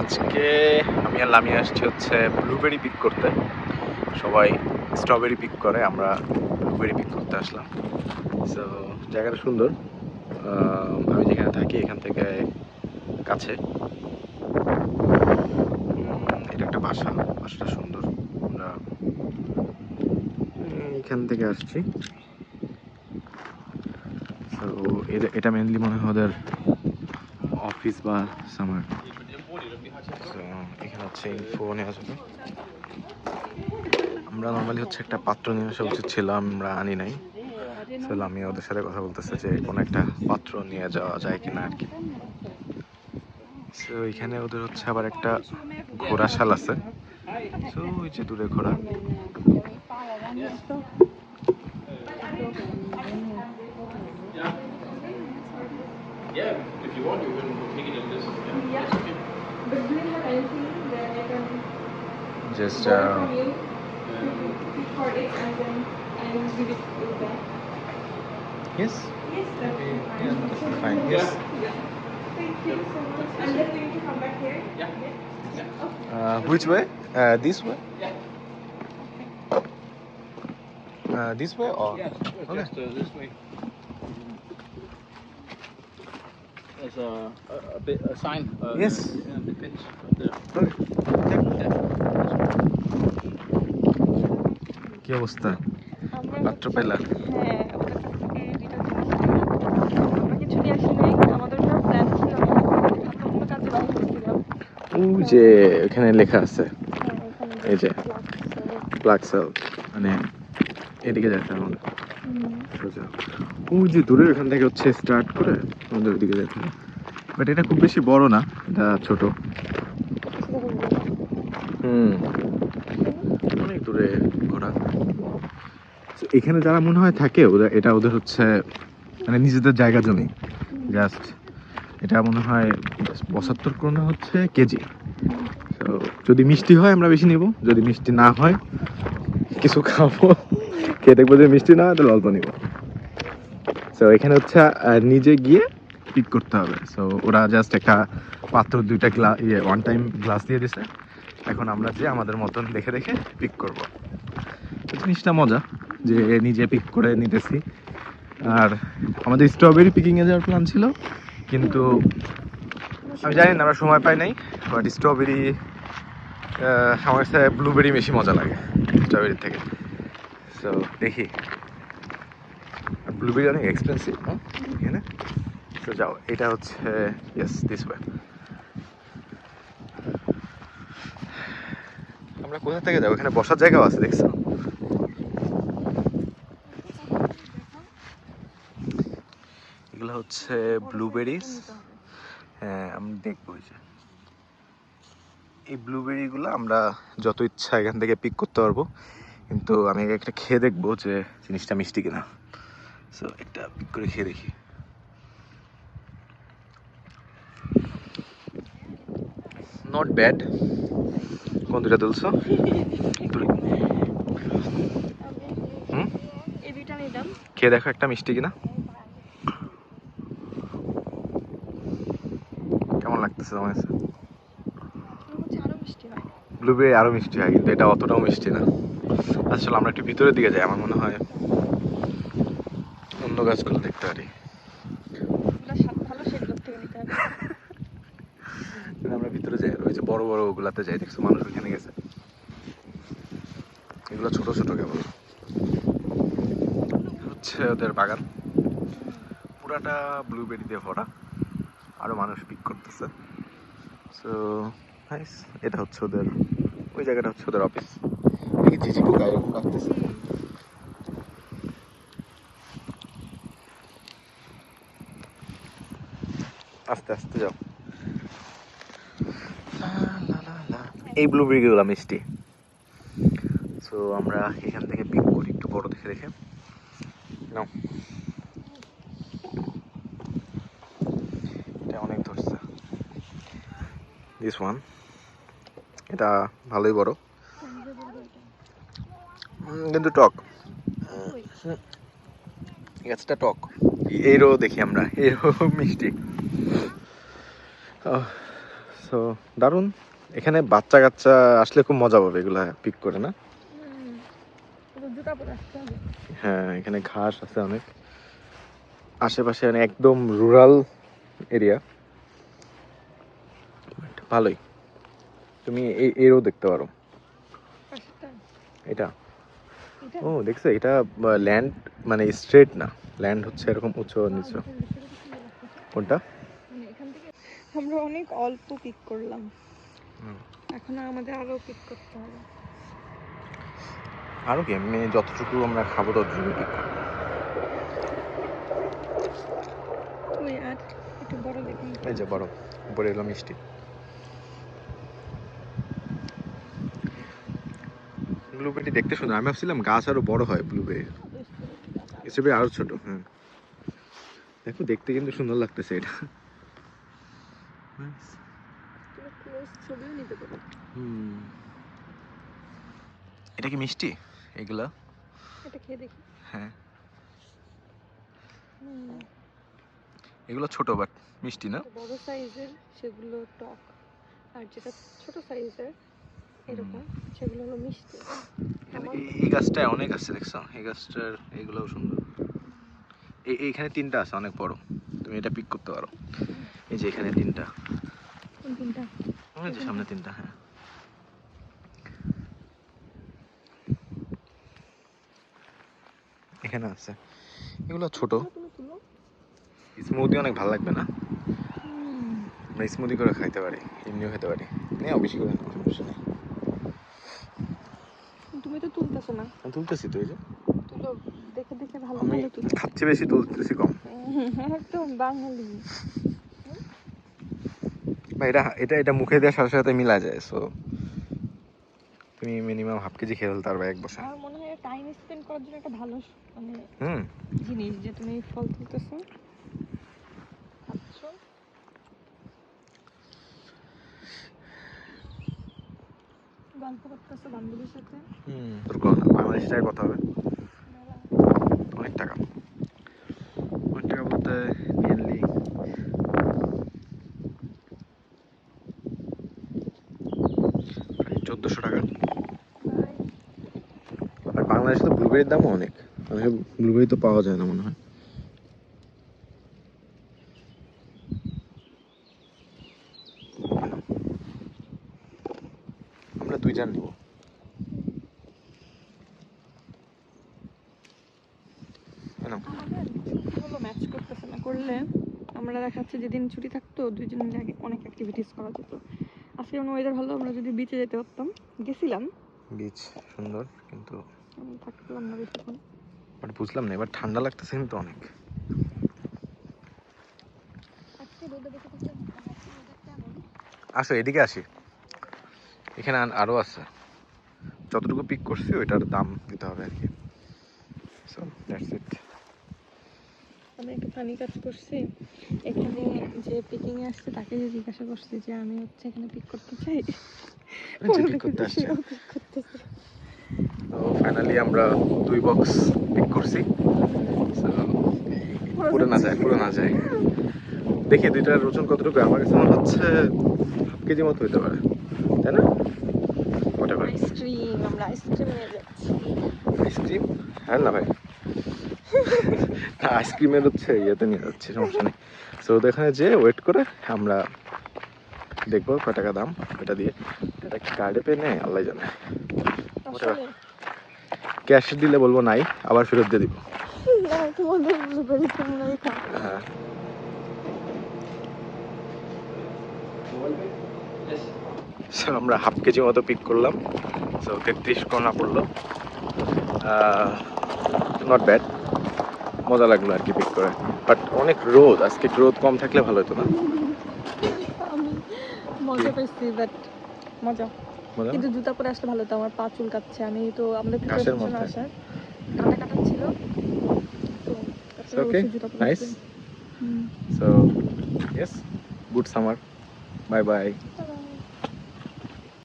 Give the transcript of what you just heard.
আজকে আমি আর লামিয়ে আসছি হচ্ছে ব্লুবেরি পিক করতে। সবাই স্ট্রবেরি পিক করে, আমরা ব্লুবেরি পিক করতে আসলাম। সো জায়গাটা সুন্দর। আমি যেখানে থাকি এখান থেকে কাছে। এটা একটা বাসা, বাসাটা সুন্দর। আমরা এখান থেকে আসছি। তো এটা মেনলি মনে হয় ওদের অফিস বা সামার হচ্ছে ইনফো নেওয়া যাবে আমরা নর্মালি হচ্ছে একটা পাত্র নিয়ে আসা উচিত ছিল আমরা আনি নাই So, আমি ওদের সাথে কথা বলতেছি যে কোনো একটা পাত্র নিয়ে যাওয়া যায় কিনা আর কি সো এখানে ওদের হচ্ছে আবার একটা ঘোড়াশাল আছে সো ওই যে দূরে ঘোড়া Yeah, if you want, you can take it in this. Yeah. Yeah. But do you have anything Just uh, Yes. Yes, that's Yeah. Yes. Yeah. Thank you so much. I'm just going to come back here. Yeah. Yeah. Okay. Uh, which way? Uh, this way? Yeah. Uh, this way or? Yeah, okay. just uh, this way. There's a, a, a, bit, a sign. Uh, yes. In the pitch right there. Okay. অন্য কাজে বাইরে গেছিলাম ওই যে এখানে লেখা আছে। হ্যাঁ, এই যে। box, ব্ল্যাক সেল মানে এদিকে যাচ্ছে আমাদের হুম। সোজা ওই যে দূরে এখান থেকে হচ্ছে স্টার্ট করে আমাদের ওইদিকে যাচ্ছে বাট এটা খুব বেশি বড় না এটা ছোট। হুম। অনেক ঘোরা। এখানে যারা মনে হয় থাকে এটা ওদের হচ্ছে মানে নিজেদের জায়গা জমি। জাস্ট এটা মনে হয় পঁচাত্তর করোনা হচ্ছে কেজি। তো যদি মিষ্টি হয়, আমরা বেশি নিব। যদি মিষ্টি না হয়, কিছু খাব। খেয়ে দেখব যে মিষ্টি না হয় তাহলে অল্প নিব। তো এখানে হচ্ছে নিজে গিয়ে পিক করতে হবে। সো ওরা জাস্ট একটা পাত্র, দুইটা গ্লাস ইয়ে ওয়ান টাইম গ্লাস দিয়ে দিছে। এখন আমরা যে আমাদের মতন দেখে দেখে পিক করব। জিনিসটা মজা যে নিজে পিক করে নিতেছি। আর আমাদের স্ট্রবেরি পিকিংয়ে যাওয়ার প্ল্যান ছিল, কিন্তু আমি জানি না, আমরা সময় পাই নাই বাট স্ট্রবেরি আমার কাছে ব্লুবেরি বেশি মজা লাগে স্ট্রবেরির থেকে। সো দেখি। ব্লুবেরি অনেক এক্সপেন্সিভ এখানে? তো যাও, এটা হচ্ছে ইয়েস দিস ওয়ে আমরা কোথা থেকে যাব? এখানে বসার জায়গাও আছে, দেখছ? এগুলো হচ্ছে ব্লুবেরিজ। হ্যাঁ আমি দেখব যে। এই ব্লুবেরিগুলো আমরা যত ইচ্ছা এখান থেকে পিক করতে পারব। কিন্তু আমি একটা খেয়ে দেখব যে জিনিসটা মিষ্টি কিনা। সো একটা পিক করে খেয়ে দেখি। নট ব্যাড কোন দুটা তুলছো? খেয়ে দেখো একটা মিষ্টি কিনা। কেমন লাগতেছে তোমার কাছে? ব্লুবেরি আরও মিষ্টি হয়, কিন্তু এটা অতটাও মিষ্টি না। আসলে আমরা একটু ভিতরের দিকে যাই, আমার মনে হয় অন্য গাছগুলো দেখতে পারি এগুলো স্বাদ ভালো সেগুলোর থেকে নিতে হবে আমরা ভিতরে যাই ওই যে বড় বড় ওগুলাতে যাই, দেখছ মানুষ ওইখানে গেছে। এগুলো ছোট ছোট কেবল। হচ্ছে ওদের বাগান। পুরাটা ব্লুবেরি দিয়ে ভরা। আরও মানুষ পিক করতেছে। সো নাইস এটা হচ্ছে ওদের, ওই জায়গাটা হচ্ছে ওদের অফিস ঝিঝি পোকা এরকম লাগতেছে। আস্তে আস্তে যাও। এই ব্লুবেরিগুলো মিষ্টি। সো আমরা এখান থেকে পিক করি, একটু বড় দেখে দেখে। নাও। এটা অনেক ধরছে। দিস ওয়ান এটা ভালোই বড়। কিন্তু টক। গাছটা টক। এরও দেখি আমরা, এরও মিষ্টি। সো দারুণ। এখানে বাচ্চা কাচ্চা আসলে খুব মজা পাবে এগুলা পিক করে না? হ্যাঁ এখানে ঘাস আছে অনেক। আশেপাশে মানে একদম রুরাল এরিয়া ভালোই। তুমি এই- এরও দেখতে পারো। এটা? ও দেখছ? এটা ল্যান্ড মানে স্ট্রেট না। ল্যান্ড হচ্ছে এরকম উঁচু নিচু। সুন্দর লাগতেছে। কোনটা? মানে আমরা অনেক অল্প পিক করলাম। এখন আমাদের আরও পিক করতে হবে। আরও কি? এমনি যতটুকু আমরা খাব ততটুকু পিক করব। আর একটু বড় দেখুন। এই যে বড় উপরে এলো মিষ্টি। ব্লুবেরি দেখতে সুন্দর। আমি ভাবছিলাম গাছ আরও বড় হয় ব্লুবেরি স্ট্রবেরি আরও ছোট হ্যাঁ। দেখো দেখতে কিন্তু সুন্দর লাগতেছে এটা। ছবিও নিতে পারো হুম। এটা কি মিষ্টি এগুলা? এটা খেয়ে দেখি। হ্যাঁ। এগুলো ছোট বাট মিষ্টি না? বড় সাইজের সেগুলো টক আর যেটা ছোট সাইজের এরকম সেগুলো হলো মিষ্টি। এখানে এই- গাছটায় অনেক আছে দেখছ? এই গাছটার এগুলোও সুন্দর। এই এইখানে তিনটা আছে অনেক বড়। তুমি এটা পিক করতে পারো। এই যে এখানে তিনটা। তিনটা? ওই যে সামনে তিনটা হ্যাঁ। এখানে আছে। এগুলো ছোট। তুমি স্মুদি অনেক ভালো লাগবে না? আমরা স্মুদি করে খাইতে পারি এমনিও খেতে পারি। নেও বেশি করে নাও, সমস্যা নেই। তুমি তো তুলতেছো না। তুলতেছি তো এই যে। তুলো দেখে দেখে ভালো ভালো তুলো খাচ্ছি বেশি তুলতেছি কম। একদম বাঙালি। বা এটা এটা এটা মুখে দেওয়ার সাথে সাথে মিলা যায় সো তুমি মিনিমাম হাফ কেজি খেয়ে ফেলতে পারবে এক বছর। আমার মনে হয় টাইম স্পেন্ড করার জন্য একটা ভালো মানে হুম। জিনিস যে তুমি ফল তুলতেছো। গল্প করতেছো বান্ধবীর সাথে। হুম। তোর কথা না বাংলাদেশি টাকায় কথা হবে অনেক টাকা অনেক টাকা বলতে মেনলি প্রায় চোদ্দোশো টাকা বাই আর বাংলাদেশে তো ব্লুবেরির দামও অনেক। ব্লুবেরি তো পাওয়া যায় না মনে হয়। আমরা নিব। কেন? আমাদের ম্যাচ করতেছে না করলে আমরা দেখাচ্ছে যেদিন ছুটি থাকতো দুইজন মিলে আগে অনেক অ্যাক্টিভিটিস করা যেত। আজকে যেমন ওয়েদার ভালো আমরা যদি বিচে যেতে পারতাম। গেছিলাম। বীজ সুন্দর কিন্তু আমি থাকতাম না বেশিক্ষণ। বাট বুঝলাম না এবার ঠান্ডা লাগতেছে কিন্তু অনেক? আসো এদিকে আসি। এখানে আর- আরও আছে। যতটুকু পিক করছি ওইটার দাম দিতে হবে আর কি। সো দ্যাটস ইট আমি একটা ফানি কাজ করছি। এখানে যে পিকিং এ আসছে তাকে যে জিজ্ঞাসা করছি যে আমি হচ্ছে এখানে পিক করতে চাই? পিক করতে আসছে সেও pick করতেছে। তো ফাইনালি আমরা দুই বক্স পিক করছি। পুরো না যায় পুরো না যায়। দেখি দুইটার ওজন কতটুকু? আমার কাছে মনে হচ্ছে হাফ কেজি মতো হইতে পারে। তাই না? আইসক্রিম আমরা আইসক্রিম নিয়ে যাচ্ছি। আইসক্রিম হ্যাঁ না ভাই। আইসক্রিমের হচ্ছে ইয়েতে নিয়ে যাচ্ছি সমস্যা নেই। সো যে ওয়েট করে আমরা দেখব কয় টাকা দাম এটা দিয়ে। এটা কার্ডে পে নেয়? আল্লাহ জানে। ক্যাশ দিলে বলব নাই আবার ফেরত দিয়ে দিব। হ্যাঁ। আমরা হাফ কেজি মতো পিক করলাম। সো তেত্রিশ করোনা পড়ল। নট ব্যাড মজা লাগল আর কি পিক করে। বাট অনেক রোদ আজকে রোদ কম থাকলে ভালো হতো না। মজা পাইছি বাট মজা? কিন্তু জুতা পরে আসলে ভালো তো আমার পা চুল কাটছে আমি তো আমাদের ঘাসের মধ্যে। আসার কাটা কাটা ছিল। তো তারপরে okay, অবশ্যই জুতা পরে nice. By hmm.